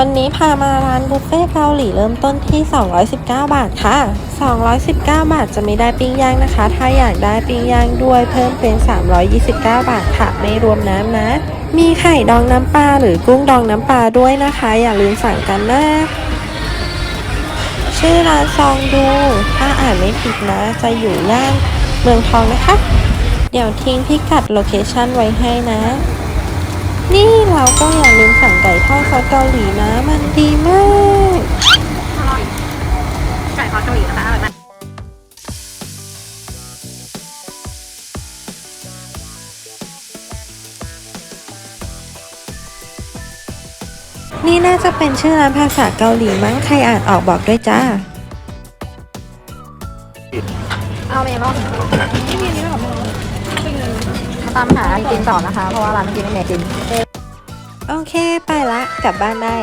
วันนี้พามาร้านบุฟเฟ่เกาหลีเริ่มต้นที่ 219 บาทค่ะ 219 บาทจะไม่ได้ปิ้งย่างนะคะ ถ้าอยากได้ปิ้งย่างด้วยเพิ่มเป็น 329 บาทค่ะ ไม่รวมน้ำนะ มีไข่ดองน้ำปลาหรือกุ้งดองน้ำปลาด้วยนะคะ อย่าลืมสั่งกันนะ ชื่อร้านซองดู ถ้าอ่านไม่ผิดนะ จะอยู่ย่านเมืองทองนะคะ เดี๋ยวทิ้งพิกัดโลเคชั่นไว้ให้นะ นี่เราก็อย่าลืมสั่งไก่ทอดซอสเกาหลีนะ มันดีมากไก่ทอดเกาหลีนะคะอร่อยมากนี่น่าจะเป็นชื่อร้านภาษาเกาหลีมั้งใครอ่านออกบอกด้วยจ้า เอาเมลอนไม่มีอันนี้หรอมา ตามหากินต่อนะคะ เพราะว่าร้านเมื่อกี้ไม่มีกิน โอเค ไปละ กลับบ้านได้